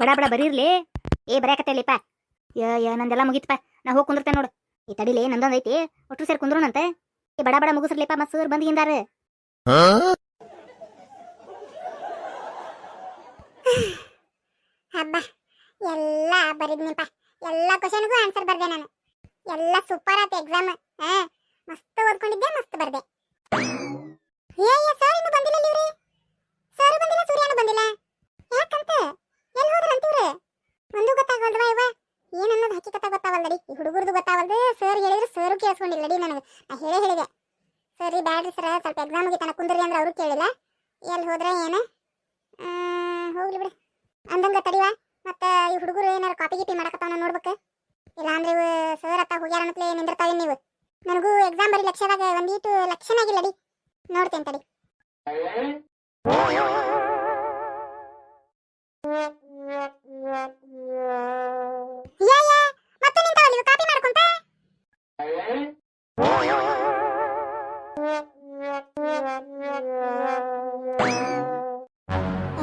ಬಡ ಬಡ ಬರೀರ್ಲಿ. ಏ ಬರೆಯಕತ್ತೇಲಿಪ್ಪ ಯ ನಂದೆಲ್ಲ ಮುಗಿತಪ್ಪ. ನಾ ಹೋಗಿ ಕುಂದಿರ್ತೇನೆ ನೋಡು. ಈ ತಡಿಲಿ ನಂದೊಂದ್ ಐತಿ ಒಟ್ಟು ಸೇರಿ ಕುಂದ್ರೋನಂತೆ. ಏ, ಬಡ ಬಡ ಮುಗಿಸ್ರಲಿಪ್ಪ ಮತ್ತೆ ಸರ್ ಬಂದಿಗಿಂದಾರ ಹಬ್ಬ ಎಲ್ಲ ಬರಿದ್ನಿಪ್ಪ. ಎಲ್ಲ ಕ್ವಶನ್ಗೂ ಆನ್ಸರ್ ಬರ್ದೆ ನಾನು. ಎಲ್ಲ ಸೂಪರ್ ಆಯ್ತು ಎಕ್ಸಾಮ್ ಹಾ, ಮಸ್ತ್ ಓದ್ಕೊಂಡಿದ್ದೆ, ಮಸ್ತ್ ಬರ್ದೆ ಏ ಏ ಸರ್ ಇನ್ನು ಬಂದಿಲ್ಲ ಇವ್ರಿ ಸರ್ ಬಂದಿಲ್ಲ ಸೂರ್ಯನು ಬಂದಿಲ್ಲ ಯಾಕಂತ ಎಲ್ಲಿ ಹೋದ್ರ ಅಂತೀವ್ರೆ ಒಂದು ಗೊತ್ತಾಗಲ್ವಾ ಇವ ಏನ್ ಅನ್ನೋದು ಹಕ್ಕಿಕತ ಗೊತ್ತಾವಲ್ದಡಿ ಈ ಹುಡುಗರ್ದು ಗೊತ್ತಾವಲ್ದು ಸರ್ ಹೇಳಿದ್ರು ರೀ ನನಗೆ. ನಾ ಹೇಳೇ ಹೇಳಿದೆ. ಸರಿ, ಬ್ಯಾಡ್ರಿ ಸರ್, ಸ್ವಲ್ಪ ಎಕ್ಸಾಮ್ ತನಕ ಕುಂದ್ರಿ ಅಂದ್ರೆ ಅವರು ಕೇಳಿಲ್ಲ. ಎಲ್ಲಿ ಹೋದ್ರೆ ಏನು? ಹೋಗ್ಲಿ ಬಿಡು. ಅಂದಂಗ ತಡಿವ? ಮತ್ತ ಈ ಹುಡುಗರು ಏನಾರು ಕಾಪಿ ಗೀಪಿ ಮಾಡಕತ್ತಾವ ನೋಡ್ಬೇಕು? ಇಲ್ಲ ಅಂದ್ರೆ ಇವು ಸರ್ ಅತ್ತ ಹೋಗ್ಯಾರ ಅನ್ನತ್ಲೆ ನಿಂದಿರ್ತಾವೆ ನೀವು? ನನಗೂ ಎಕ್ಸಾಮ್ ಬರೀ ಲಕ್ಷದಾಗ ಒಂದೀಟು ಲಕ್ಷನಾಗಿಲ್ಲಡಿ ನೋಡ್ತೇನೆ ತಡಿ.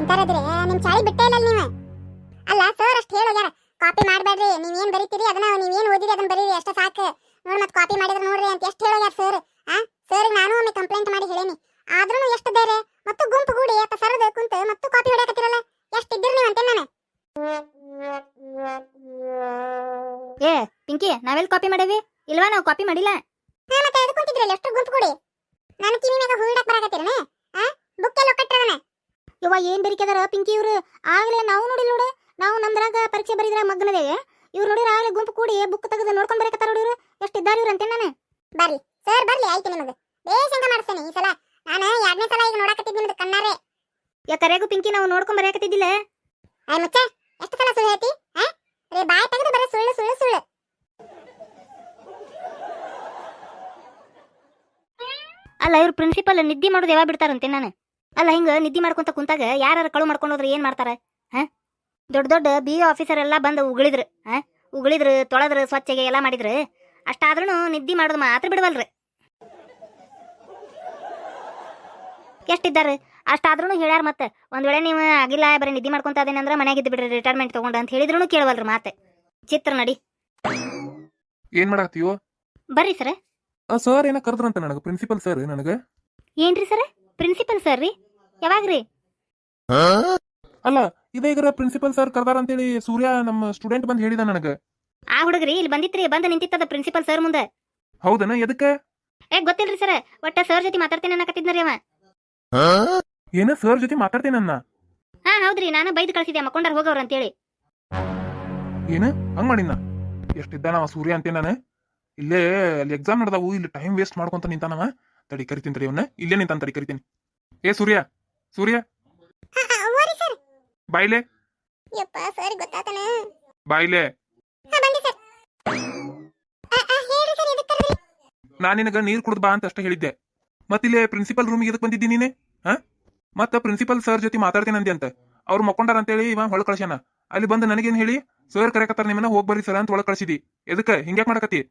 ಎಂತಾರದ್ರೆ ನಿಮ್ ಚಾಳಿ ಬಿಟ್ಟೇ ಇಲ್ಲ ನೀವು. ಅಲ್ಲ ಸರ್ ಅಷ್ಟ್ ಹೇಳೋಗ್ಯಾರ ಕಾಪಿ ಮಾಡ್ಬೇಡ್ರಿ. ನೀವೇನ್ ಬರೀತೀರಿ? ಅದನ್ನ ನೀವೇನ್ ಓದಿರಿ? ಅದನ್ನ ಬರೀರಿ. ಅಷ್ಟ ಸಾಕು. ನೋಡಿ ಮತ್ತೆ ಕಾಪಿ ಮಾಡಿದ್ರೆ ನೋಡ್ರಿ ಅಂತ ಎಷ್ಟ್ ಹೇಳೋಗ್ಯಾರ ಸರ್ ಆ ಸರ್ ನಾನು ಒಮ್ಮೆ ಕಂಪ್ಲೇಂಟ್ ಮಾಡಿ ಹೇಳೇನಿ. ಆದ್ರೂ ಎಷ್ಟು ಬೇರೆ. ಮತ್ತು ಗುಂಪು ಗೂಡಿ ಅಪ್ಪ ಸರದ ಕುಂತ ಮತ್ತು ಕಾಪಿ ಹೊಡೆಯಕತ್ತಿರಲ್ಲ? ಎಷ್ಟು ಇದ್ದಿರ್ ನೀವು ಅಂತ ನಾನು. ಏ ಪಿಂಕಿ ನಾವೆಲ್ಲಿ ಕಾಪಿ ಮಾಡೇವಿ? ಇಲ್ವಾ ನಾವು ಕಾಪಿ ಮಾಡಿಲ್ಲ? ಹಾ ಮತ್ತೆ ಅದು ಕುಂತಿದ್ರಲ್ಲ ಎಷ್ಟು ಗುಂಪು ಕೂಡಿ ನಾನು ಕಿವಿ ಮ್ಯಾಗ ಬರಾಕತ್ತೀರನ? ಆ ಬುಕ್ ಎಲ್ಲ ಕಟ್ಟದನ ಯವ್ವ ಏನ್ ಬೆರಿಕೆದಾರ ಪಿಂಕಿ ಇವ್ರು? ಆಗ್ಲೇ ನಾವು ನೋಡಿಲ್ಲ ನೋಡ. ನಾವು ನಮ್ದ್ರಾಗ ಪರೀಕ್ಷೆ ಬರೀದ್ರ ಮಗ್ನದೇ. ಇವ್ರು ನೋಡಿರ ಆಗ್ಲೇ ಗುಂಪು ಕೂಡಿ ಬುಕ್ ತೆಗೆದು ನೋಡ್ಕೊಂಡ್ ಬರಕತ್ತಾರ ನೋಡಿ ಇವ್ರು. ಎಷ್ಟು ಇದ್ದಾರೆ ಇವ್ರು ಅಂತೇನ್ ನಾನು? ಬರ್ಲಿ. ಸರ್ ಬರ್ಲಿ. ಆಯ್ತು ನಿಮಗೆ. ಬೇಸ್ ಹಂಗ ಮಾಡಿಸ್ತೇನೆ ಈ ಸಲ? ನಾನು ಎರಡನೇ ಸಲ ಈಗ ನೋಡಕತ್ತಿದ್ದೀನಿ ನಿಮ್ದು ಕಣ್ಣಾರೆ. ಯಾಕರೆಗೂ ಪಿಂಕಿ ನಾವು ನೋಡ್ಕೊಂಡ್ ಬರಕತ್ತಿದ್ದಿಲ್ಲ ಆಯ್ ಮುಚ್ಚ. ಎಷ್ಟು ಸಲ ಸುಳ್ಳು ಹೇಳ್ತಿ? ಆ ರೇ ಬಾಯ್ ತೆಗೆದು ಬರೀ ಸುಳ್ಳು ಸುಳ್ಳು ಸುಳ್ಳು. ಅಲ್ಲ ಇವ್ರು ಪ್ರಿನ್ಸಿಪಲ್ ನಿದ್ದೆ ಮಾಡೋದು ಯಾವಾಗ ಬಿಡ್ತಾರಂತೆ ನಾನು? ಅಲ್ಲ ಹಿಂಗ ನಿದ್ದೆ ಮಾಡ್ಕೊಂತ ಕುಂತಾಗ ಯಾರು ಕಳು ಮಾಡ್ಕೊಂಡು ಹೋದ್ರೆ ಏನ್ ಮಾಡ್ತಾರ? ಹ? ದೊಡ್ಡ ದೊಡ್ಡ ಬಿ ಆಫೀಸರ್ ಎಲ್ಲ ಬಂದು ಉಗಳಿದ್ರು. ಹ? ಉಗಳಿದ್ರು ತೊಳೆದ್ರು ಸ್ವಚ್ಛಗೆ ಎಲ್ಲ ಮಾಡಿದ್ರು. ಅಷ್ಟಾದ್ರೂ ನಿದ್ದೆ ಮಾಡೋದು ಮಾತ್ರ ಬಿಡವಲ್ರಿ. ಎಷ್ಟಿದ್ದಾರೆ? ಅಷ್ಟಾದ್ರೂ ಹೇಳ್ಯಾರ ಮತ್ತೆ ಒಂದ್ ವೇಳೆ ನೀವು ಆಗಿಲ್ಲ ಬರೀ ನಿದ್ದೆ ಮಾಡ್ಕೊಂತ ಅದೇನಂದ್ರ ಮನೆಗೆ ಇದ್ದು ಬಿಡ್ರಿ ರಿಟೈರ್ಮೆಂಟ್ ತಗೊಂಡು ಅಂತ ಹೇಳಿದ್ರು ಕೇಳವಲ್ರಿ ಮಾತೆ. ಚಿತ್ರ ನಡಿ. ಏನ್ ಮಾಡಾಕತ್ತೀವೋ ಬರ್ರಿ ಸರ್. ಸರ್ ಏನ ಕರೆದ್ರಂತ ನನಗೆ ಪ್ರಿನ್ಸಿಪಲ್ ಸರ್ ನನಗೆ. ಏನ್ರಿ ಸರ್? ಪ್ರಿನ್ಸಿಪಲ್ ಸರ್ ರೀ? ಯಾವಾಗ್ರಿ? ಅಲ್ಲ ಇದೀಗರ ಈಗ ಪ್ರಿನ್ಸಿಪಲ್ ಸರ್ ಕರ್ದಾರ ಅಂತೇಳಿ ಸೂರ್ಯ ನಮ್ಮ ಸ್ಟೂಡೆಂಟ್ ಬಂದ್ ಹೇಳಿದ ನನಗ. ಆ ಹುಡುಗ್ರಿ ಇಲ್ಲಿ ಬಂದಿತ್ರಿ ಬಂದ ನಿಂತಿತ್ತದ ಪ್ರಿನ್ಸಿಪಲ್ ಸರ್ ಮುಂದೆ. ಹೌದನ ಎದಕ್ಕ? ಏ ಗೊತ್ತಿಲ್ರಿ ಸರ್ ಒಟ್ಟ ಸರ್ ಜೊತೆ ಮಾತಾಡ್ತೇನೆ ಅನ್ನಕತ್ತಿದ್ನರಿ ಅವ. ಏನ ಸರ್ ಜೊತೆ ಮಾತಾಡ್ತೇನನ್ನ ಹಾ ಹೌದ್ರಿ ನಾನು ಬೈದು ಕಳ್ಸಿದ್ದೆ ಮಕ್ಕೊಂಡಾರ ಹೋಗವ್ರ ಅಂತೇಳಿ. ಏನ ಹಂಗ್ ಮಾಡಿನ ಎಷ್ಟಿದ್ದ ನಾವ ಸೂರ್ಯ ಅಂತೇ ನಾನು? ಇಲ್ಲೇ ಅಲ್ಲಿ ಎಕ್ಸಾಮ್ ನಡೆದಾವು ಇಲ್ಲಿ ಟೈಮ್ ವೇಸ್ಟ್ ಮಾಡ್ಕೊಂತ ನಿಂತಾನವ. ತಡಿ ಕರಿತೀನಿ ರೀ ಅವನ್ನ ಇಲ್ಲೇ ನಿಂತಾನ ತಡಿ ಕರಿತೀನಿ. ಏ ಸೂರ್ಯ! ಸೂರ್ಯ? ಬಾಯ್ಲೆ? ಯಪ್ಪ ಸರ್ ಗೊತ್ತಾತನ? ಬಾಯ್ಲೆ? ನಾನ್ ನಿನಗ ನೀರ್ ಕುಡ್ದ್ ಬಾ ಅಂತ ಅಷ್ಟೇ ಹೇಳಿದ್ದೆ. ಮತ್ತಿಲ್ಲೇ ಪ್ರಿನ್ಸಿಪಲ್ ರೂಮಿಗೆ ಎದಕ್ ಬಂದಿದ್ದೀನಿ ನೀನೆ? ಹಾ ಮತ್ತ ಪ್ರಿನ್ಸಿಪಲ್ ಸರ್ ಜೊತೆ ಮಾತಾಡ್ತೇನೆ ಅಂದೆ ಅಂತ. ಅವ್ರು ಮಕ್ಕೊಂಡಾರ ಅಂತೇಳಿ ಇವ ಹೊಳ ಕಳ್ಸ್ಯಾನ. ಅಲ್ಲಿ ಬಂದು ನನಗೇನ್ ಹೇಳಿ? ಸರ್ ಕರೆಕತ್ತಾರ ನಿಮ್ಮನ್ನ ಹೋಗ್ ಬರ್ರಿ ಸರ್ ಅಂತ ಒಳಗ್ ಕಳ್ಸಿದಿ. ಎದಕ್ಕ? ಹಿಂಗ್ಯಾಕ್ ಮಾಡಕತ್ತಿ?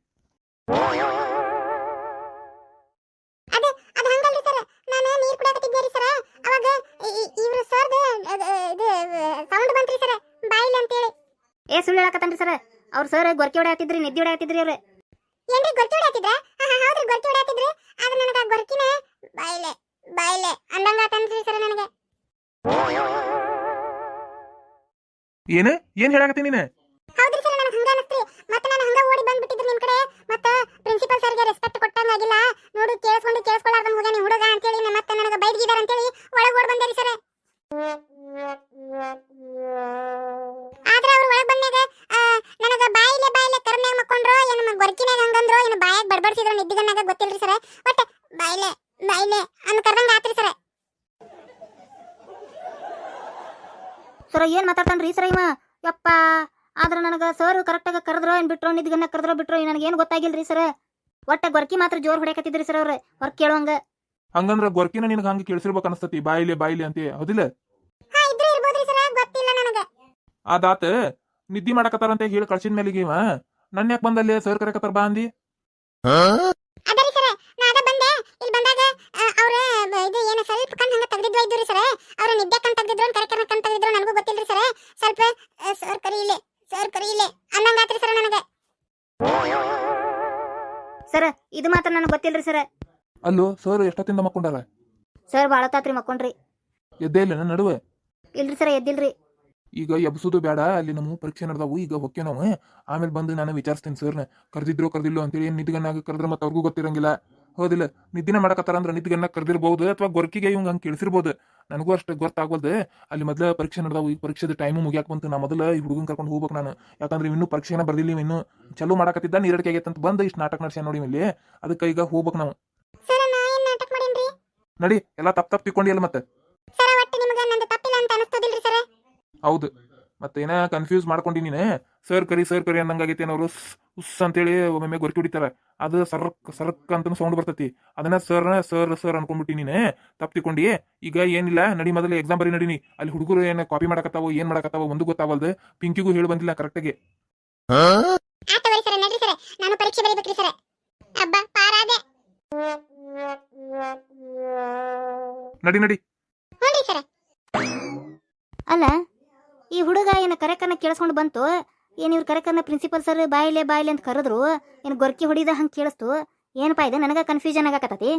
ಏ ಸುಳ್ಳು ಹೇಳಕತ್ತನ್ರಿ ಸರ್. ಅವ್ರ ಸರ್ ಗೊರ್ಕಿ ಹಾಕಿದ್ರಿ ನಿದ್ದೆ ಹೊಡ್ಯಾತಿದ್ರಿ ಅವ್ರು. ಏನ್ರಿ ಗೊರ್ಕಿ ಹೊಡೆ ಹಾ ಹಾ ಹೌದ್ರಿ ಗೊರ್ಕಿ ಹಾಕಿದ್ರಿ ಆದ್ರೆ ನನಗೆ ಆ ಗೊರ್ಕಿನ ಬಾಯಿಲೆ ಬಾಯಿಲೆ ಅಂದಂಗ ಆತನ್ರಿ ಸರ್ ನನಗೆ. ಏನ ಏನ್ ಹೇಳಕತ್ತಿ ನೀನು? ಹೌದ್ರಿ ಸರ್ ನನಗೆ ಹಂಗ ಅನಸ್ತ್ರಿ. ಮತ್ತೆ ನಾನು ಹಂಗ ಓಡಿ ಬಂದ್ಬಿಟ್ಟಿದ್ರಿ ನಿಮ್ ಕಡೆ. ಮತ್ತೆ ಪ್ರಿನ್ಸಿಪಲ್ ಸರ್ಗೆ ರೆಸ್ಪೆಕ್ಟ್ ಕೊಟ್ಟಂಗಾಗಿಲ್ಲ ನೋಡು ಕೇಳಿಸ್ಕೊಂಡು ಕೇಳಿಸ್ಕೊಳ್ಳಾರ್ದ ನೀ ಹುಡುಗ ಅಂತೇಳಿ ಹೇಳಿ ಮತ್ತೆ ನನಗೆ ಅಂತ ಅಂತೇಳಿ ಒಳಗೆ ಓಡ್ ಬಂದೆ ರೀ ಸರ್. ಬಾಯಿಲೆ ಅನ್ ಕರ್ದಂಗ ಆತ್ರಿ ಸರ್. ಸರ ಏನ್ ಮಾತಾಡ್ತಾನ್ರಿ ಸರ ಇವ? ಯಪ್ಪ ಆದ್ರ ನನಗ ಸರ್ ಕರೆಕ್ಟಾಗ ಕರೆದ್ರೋ ಏನ್ ಬಿಟ್ರೋ ನಿದ್ಗನ್ನ ಕರೆದ್ರೋ ಬಿಟ್ರೋ ನನಗೇನು ಗೊತ್ತಾಗಿಲ್ರಿ ಸರ? ಒಟ್ಟ ಗೊರ್ಕಿ ಮಾತ್ರ ಜೋರ್ ಹೊಡ್ಯಾಕತ್ತಿದ್ರಿ ಸರ್ ಅವ್ರ ಹೊರ ಕೇಳುವಂಗ ಹಂಗಂದ್ರ ಗೊರ್ಕಿನ ನಿನಗೆ ಹಂಗ ಕೇಳಿಸಿರ್ಬೇಕು ಅನಸ್ತತಿ ಬಾಯಿಲೆ ಬಾಯಿಲೆ ಅಂತ ಹೌದಿಲ್ಲ? ಹಾ ಇದ್ರೆ ಇರ್ಬೋದ್ರಿ ಸರ್ ಗೊತ್ತಿಲ್ಲ ನನಗೆ. ಆದಾತ ನಿದ್ದಿ ಮಾಡಕತ್ತಾರಂತ ಹೇಳಿ ಕಳ್ಸಿದ ಮೇಲೆ ಇವ. ನನ್ನ ಯಾಕ ಬಂದಲ್ಲಿ ಸರ್ ಕರೆಕತ್ತಾರ ಬಾ ಅಂದಿ? ನಿದ್ದೆ ಕಣ್ ತೆಗ್ದಿದ್ರು ಕರೆ ಕಣ್ ಕಣ್ ತೆಗ್ದಿದ್ರು ನನಗೂ ಗೊತ್ತಿಲ್ರಿ ಸರ್. ಸ್ವಲ್ಪ ಸರ್ ಕರಿ ಇಲ್ಲೇ ಸರ್ ಕರಿ ಇಲ್ಲೇ. ಅನ್ನಂಗಾತ್ರಿ ಸರ್ ನನಗೆ. ಸರ್ ಇದು ಮಾತ್ರ ನನಗೆ ಗೊತ್ತಿಲ್ರಿ ಸರ್. ಅಲ್ಲೋ ಸರ್ ಎಷ್ಟೊತ್ತಿಂದ ಮಕ್ಕೊಂಡಾರ? ಸರ್ ಬಾಳ ತಾತ್ರಿ ಮಕ್ಕೊಂಡ್ರಿ. ಎದ್ದೇ ಇಲ್ಲ ನನ್ನ ನಡುವೆ? ಇಲ್ರಿ ಸರ್ ಎದ್ದಿಲ್ರಿ. ಈಗ ಎಬ್ಸೋದು ಬೇಡ ಅಲ್ಲಿ ನಮ್ಮ ಪರೀಕ್ಷೆ ನಡೆದವು ಈಗ ಹೊಕ್ಕೆ ನಾವು. ಆಮೇಲೆ ಬಂದು ನಾನು ವಿಚಾರಿಸ್ತೀನಿ ಸರ್ನ. ಕರೆದಿದ್ರು ಕರೆದಿಲ್ಲ ಅಂತೇಳಿ ಏನು ನಿದ್ಗನ್ನಾಗ ಕರೆದ್ರೆ ಮತ್ತೆ ಅವ್ರಿಗೂ ಗೊತ್ತಿರಂಗಿಲ್ಲ. ಹೌದಿಲ್ಲ. ನಿದ್ದಿನ ಮಾಡಕತ್ತಾರ ಅಂದ್ರೆ ನಿದ್ಗನ್ನ ಕರೆದಿರ್ಬಹುದು ಅಥವಾ ಗೊರ್ಕಿಗೆ ಇವಂಗ ಹಂಗೆ ಕೇಳಿಸಿರ್ಬೋದು. ನನಗೂ ಅಷ್ಟು ಗೊತ್ತಾಗೋದು ಅಲ್ಲಿ ಮೊದಲ ಪರೀಕ್ಷೆ ನಡೆದವು. ಈ ಪರೀಕ್ಷೆದ ಟೈಮು ಮುಗಿಯಾಕ ಬಂತು. ನಾ ಮೊದಲ ಈ ಹುಡುಗನ್ ಕರ್ಕೊಂಡು ಹೋಗ್ಬೇಕು ನಾನು. ಯಾಕಂದ್ರೆ ಇನ್ನೂ ಪರೀಕ್ಷೆನ ಬರ್ದಿಲ್ಲ ಇನ್ನು ಚಲೋ ಮಾಡಕತ್ತಿದ್ದ ನೀರಡಿಕೆ ಆಗೈತೆ ಅಂತ ಬಂದು ಇಷ್ಟು ನಾಟಕ ನಡೆಸ ನೋಡಿ ಇಲ್ಲಿ ಅದಕ್ಕೆ ಈಗ ಹೋಗ್ಬೇಕು ನಾವು. ನಡಿ ಎಲ್ಲ ತಪ್ಪು ತಪ್ಪು ಮತ್ತೆ. ಅಂತ ಅನಿಸ್ತದಿಲ್ರಿ ಸರ್? ಹೌದು. ಮತ್ತೆ ಏನ ಕನ್ಫ್ಯೂಸ್ ಮಾಡ್ಕೊಂಡಿ ನೀನು? ಸರ್ ಕರಿ ಸರ್ ಕರಿ ಅಂದಂಗಾಗೈತಿ ಅವರು. ಉಸ್ ಅಂತೇಳಿ ಒಮ್ಮೊಮ್ಮೆ ಗೊರಕಿ ಹೊಡಿತಾರ. ಅದು ಸರ್ಕ್ ಸರ್ಕ್ ಅಂತ ಸೌಂಡ್ ಬರ್ತೈತಿ. ಅದನ್ನ ಸರ್ ಸರ್ ಸರ್ ಅನ್ಕೊಂಡ್ಬಿಟ್ಟಿ ನೀನು. ತಪ್ಪಿಕೊಂಡು ಈಗ ಏನಿಲ್ಲ ನಡಿ ಮೊದಲು ಎಕ್ಸಾಮ್ ಬರೀ ನಡೀನಿ. ಅಲ್ಲಿ ಹುಡುಗರು ಏನ ಕಾಪಿ ಮಾಡಕತ್ತಾವೋ ಏನ್ ಮಾಡಕತ್ತಾವೋ ಒಂದು ಗೊತ್ತಾವಲ್ದು. ಪಿಂಕಿಗೂ ಹೇಳಿ ಬಂದಿಲ್ಲ ಕರೆಕ್ಟಾಗಿ ನಾನು ಪರೀಕ್ಷೆ ಬರೀಬೇಕ್ರಿ ಸರ್ ಅಬ್ಬಾ ಪಾರಾದೆ. ನಡಿ ನಡಿ ಹ್ಞೂನ್ರಿ ಸರ್ ಅಲ್ಲ ಈ ಹುಡುಗ ಏನು ಕರೆಕನ್ನ ಕೇಳಿಸ್ಕೊಂಡು ಬಂತು. ಏನು ಇವ್ರು ಕರೆಕನ್ನ ಪ್ರಿನ್ಸಿಪಲ್ ಸರ್ ಬಾಯಿಲೆ ಬಾಯಿಲೆ ಅಂತ ಕರೆದ್ರು. ಏನು ಗೊರ್ಕಿ ಹೊಡಿದ ಹಂಗೆ ಕೇಳಿಸ್ತು. ಏನಪ್ಪ ಇದೆ? ನನಗೆ ಕನ್ಫ್ಯೂಷನ್ ಆಗಕತ್ತತಿ.